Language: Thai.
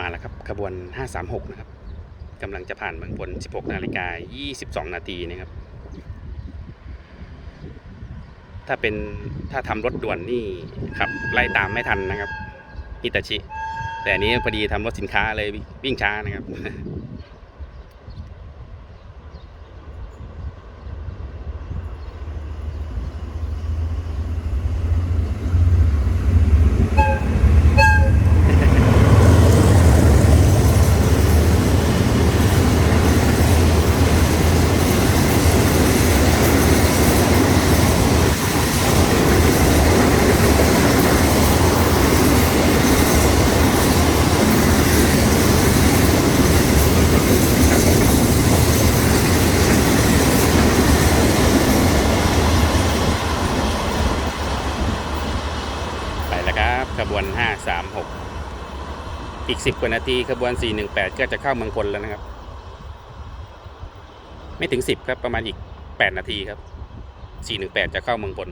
มาแล้วครับขบวน 536 นะครับกำลังจะผ่านเมืองพล16 นาฬิกา 22 นาทีนะครับ ถ้าเป็นถ้าทำรถด่วนนี่ครับไล่ตามไม่ทันนะครับฮิตาชิ แต่อันนี้พอดีทำรถสินค้าเลยวิ่งช้านะครับ ครับขบวน 536 อีก 10 กว่านาทีขบวน 418 ก็จะเข้าเมืองพลแล้วนะครับ ไม่ถึง 10 ครับประมาณอีก 8 นาทีครับ 418 จะเข้าเมืองพล